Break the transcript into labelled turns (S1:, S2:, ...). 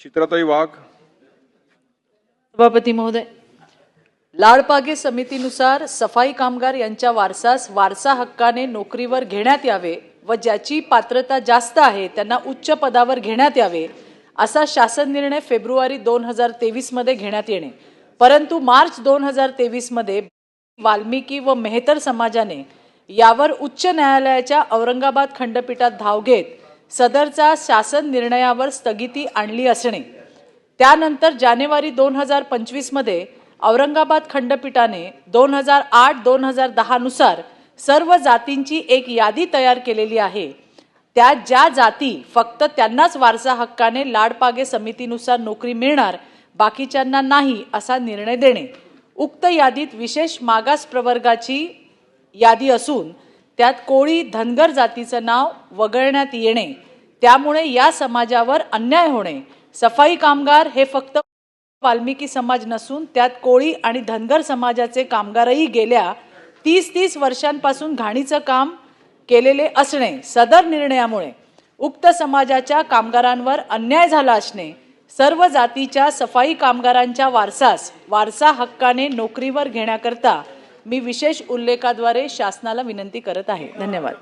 S1: चित्राताई वाघ.
S2: सभापती महोदय लाडपागे समितीनुसार सफाई कामगार यांच्या वारसास वारसा हक्काने नोकरीवर घेण्यात यावे व ज्याची पात्रता जास्त आहे त्यांना उच्च पदावर घेण्यात यावे असा शासन निर्णय फेब्रुवारी दोन हजार तेवीसमध्ये घेण्यात येणे. परंतु मार्च दोन हजार तेवीसमध्ये वाल्मिकी व मेहतर समाजाने यावर उच्च न्यायालयाच्या औरंगाबाद खंडपीठात धाव घेत सदरचा शासन निर्णयावर स्थगिती आणली असणे. त्यानंतर जानेवारी दोन हजार पंचवीसमध्ये औरंगाबाद खंडपीठाने दोन हजार आठ दोन हजार दहानुसार सर्व जातींची एक यादी तयार केलेली आहे. त्या ज्या जाती फक्त त्यांनाच वारसा हक्काने लाडपागे समितीनुसार नोकरी मिळणार बाकीच्यांना नाही असा निर्णय देणे. उक्त यादीत विशेष मागास प्रवर्गाची यादी असून त्यात कोळी धनगर जातीचं नाव वगळण्यात येणे त्यामुळे या समाजावर अन्याय होणे. सफाई कामगार हे फक्त वाल्मिकी समाज नसून त्यात कोळी आणि धनगर समाजाचे कामगारही गेल्या तीस तीस वर्षांपासून घाणीचं काम केलेले असणे सदर निर्णयामुळे. उक्त समाजाच्या कामगारांवर अन्याय झाला असणे सर्व जातीच्या सफाई कामगारांच्या वारसास वारसा हक्काने नोकरीवर घेण्याकरता मी विशेष उल्लेखाद्वारे शासनाला विनंती करत आहे. धन्यवाद.